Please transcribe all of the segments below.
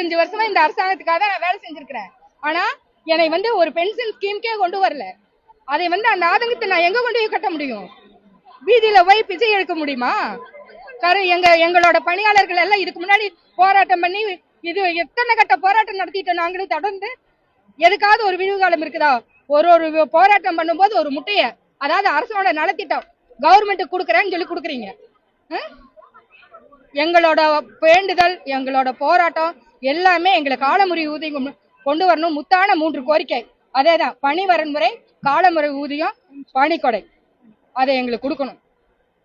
அஞ்சு வருஷமா இந்த அரசாங்கத்துக்காக தான் நான் வேலை செஞ்சிருக்கிறேன். ஆனா என்னை வந்து ஒரு பென்ஷன் ஸ்கீம்க்கே கொண்டு வரல. அதை வந்து அந்த ஆதங்கத்தை நான் எங்க கொண்டு போய் கட்ட முடியும்? வீதியில போய் பிச்சை எடுக்க முடியுமா? கரு எங்க எங்களோட பணியாளர்கள் எல்லாம் இதுக்கு முன்னாடி போராட்டம் பண்ணி இது எத்தனை கட்ட போராட்டம் நடத்திட்டோம் நாங்களும் தொடர்ந்து? எதுக்காவது ஒரு விழிவு காலம் இருக்குதா? ஒரு ஒரு போராட்டம் பண்ணும்போது ஒரு முட்டைய அதாவது அரசோட நலத்திட்டம் கவர்மெண்ட் கொடுக்குறேன்னு சொல்லி கொடுக்குறீங்க. எங்களோட வேண்டுதல் எங்களோட போராட்டம் எல்லாமே எங்களை காலமுறை ஊதியம் கொண்டு வரணும். முத்தான மூன்று கோரிக்கை. அதேதான் பணி வரன்முறை காலமுறை ஊதியம் பணிக்கொடை. அதை எங்களுக்கு கொடுக்கணும்.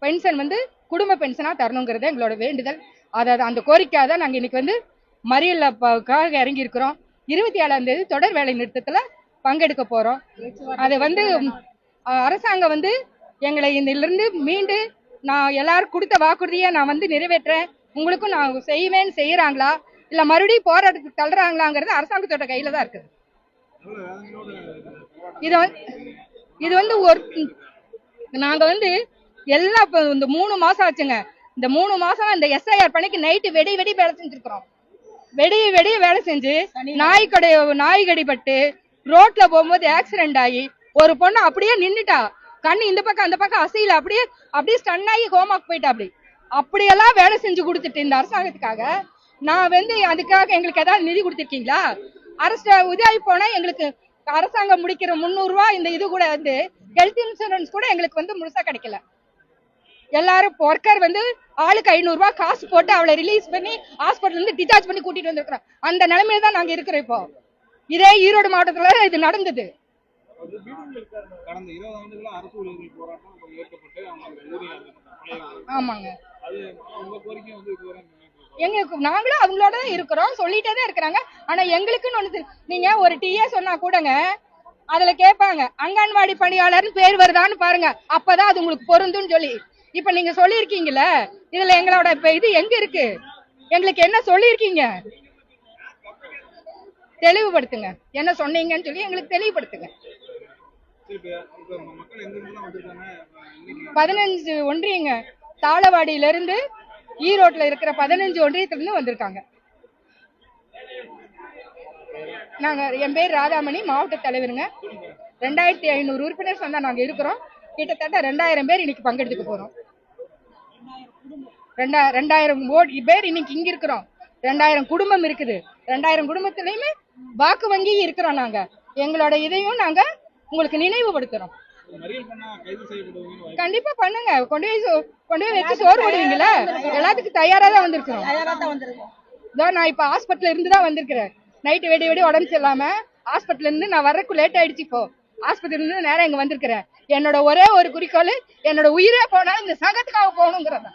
பென்ஷன் வந்து குடும்ப பென்ஷனாக தரணுங்கிறது எங்களோட வேண்டுதல். அதை அந்த கோரிக்கையாக தான் நாங்கள் இன்னைக்கு வந்து மறியலுக்காக இறங்கி இருக்கிறோம் இருபத்தி ஏழாம் தேதி தொடர் வேலை நிறுத்தத்தில் பங்கெடுக்க போகிறோம் அதை வந்து அரசாங்கம் வந்து எங்களை இதிலிருந்து மீண்டு நான் எல்லாரும் கொடுத்த வாக்குறுதியை நான் வந்து நிறைவேற்றேன். உங்களுக்கும் நான் செய்வேன் செய்கிறாங்களா இல்ல மறுபடியும் போராட்டத்துக்கு தள்ளுறாங்களாங்கிறது அரசாங்கத்தோட கையில தான் இருக்குது. இது வந்து இது வந்து ஒரு நாங்க வந்து எல்லா இந்த மூணு மாசம் ஆச்சுங்க. இந்த மூணு மாசம் இந்த எஸ்ஐஆர் பணிக்கு நைட்டு வெடி வெடி வேலை செஞ்சிருக்கிறோம். வெடி வெடி வேலை செஞ்சு நாய் கடை நாய் கடிபட்டு ரோட்ல போகும்போது ஆக்சிடென்ட் ஆகி ஒரு பொண்ணு அப்படியே நின்னுட்டா. கண்ணு இந்த பக்கம் அந்த பக்கம் அசையில. அப்படியே அப்படியே ஸ்டன் ஆகி ஹோமாக்கு போயிட்டா அப்படி. அப்படியெல்லாம் வேலை செஞ்சு கொடுத்துட்டு இந்த அரசாங்கத்துக்காக நான் வந்து அதுக்காக எங்களுக்கு ஏதாவது நிதி கொடுத்துருக்கீங்களா? அரசு உதவி போனா எங்களுக்கு அரசாங்கம் முடிக்கிற முந்நூறு ரூபாய் இந்த இது கூட வந்து ஹெல்த் இன்சூரன்ஸ் கூட எங்களுக்கு வந்து முழுசா கிடைக்கல. எல்லாரும் ஒர்க்கர் வந்து ஆளுக்கு ஐநூறு ரூபாய் காசு போட்டு அவளை ரிலீஸ் பண்ணி ஹாஸ்பிட்டல் இருந்து டிசார்ஜ் பண்ணி கூட்டிட்டு வந்திருக்கிறோம். அந்த நிலைமையில தான் நாங்க இருக்கிறோம் இப்போ. இதே ஈரோடு மாவட்டத்துல இது நடந்தது. கடந்த இருபது ஆண்டுகளா அரசு ஊழியர்கள் போராட்டம் இப்ப ஏற்கப்பட்டு அவங்க ஊதியம் பழைய ஆமாங்க. அது உங்க கோரிக்கை வந்து இதுவரை எங்களுக்கு நாங்களும் அவங்களோட தான் இருக்கிறோம் சொல்லிட்டே தான் இருக்கிறாங்க. ஆனா எங்களுக்குன்னு ஒண்ணு நீங்க ஒரு டீயே சொன்னா கூடங்க அதுல கேட்பாங்க அங்கன்வாடி பணியாளர்னு பேர் வருதான்னு பாருங்க அப்பதான் அது உங்களுக்கு பொருந்தும்னு சொல்லி. இப்ப நீங்க சொல்லியிருக்கீங்கல்ல இதுல எங்களோட இப்ப இது எங்க இருக்கு? எங்களுக்கு என்ன சொல்லியிருக்கீங்க? தெளிவுபடுத்துங்க. என்ன சொன்னீங்கன்னு சொல்லி எங்களுக்கு தெளிவுபடுத்துங்க. பதினஞ்சு ஒன்றியங்க. தாளவாடியில இருந்து ஈரோட்ல இருக்கிற பதினஞ்சு ஒன்றியத்துல இருந்து வந்திருக்காங்க. நாங்க என் பேர் ராதாமணி மாவட்ட தலைவருங்க. ரெண்டாயிரத்தி ஐநூறு உறுப்பினர் சந்தா நாங்க இருக்கிறோம். கிட்டத்தட்ட ரெண்டாயிரம் பேர் இன்னைக்கு பங்கெடுத்துக்க போறோம். ரெண்டா ரெண்டாயிரம் ஓடி பேர் இன்னைக்கு இங்க இருக்கிறோம். ரெண்டாயிரம் குடும்பம் இருக்குது. ரெண்டாயிரம் குடும்பத்திலயுமே வாக்கு வங்கி இருக்கிறோம் நாங்க. எங்களோட இதையும் நாங்க உங்களுக்கு நினைவுபடுத்துறோம். மறியல் பண்ணா கைது செய்யப்படுவீங்கன்னு வாய்ப்பு கண்டிப்பா பண்ணுங்க. கொண்டு போய் கொண்டு போய் வச்சு சோறு போடுவீங்களா? எல்லாத்துக்கும் தயாரா தான் வந்திருக்கிறோம். இதோ நான் இப்ப ஹாஸ்பிட்டல்ல இருந்து தான் வந்திருக்கிறேன். நைட்டு வெடி வெடி உடம்பு சரியில்லாம ஹாஸ்பிட்டல்ல இருந்து நான் வர்றதுக்கு லேட் ஆயிடுச்சு இப்போ. ஹாஸ்பிட்டல்ல இருந்து நேரா இங்க வந்திருக்கிறேன். என்னோட ஒரே ஒரு குறிக்கோள் என்னோட உயிரே போனாலும் இந்த சங்கத்துக்காக போகணுங்கிறதா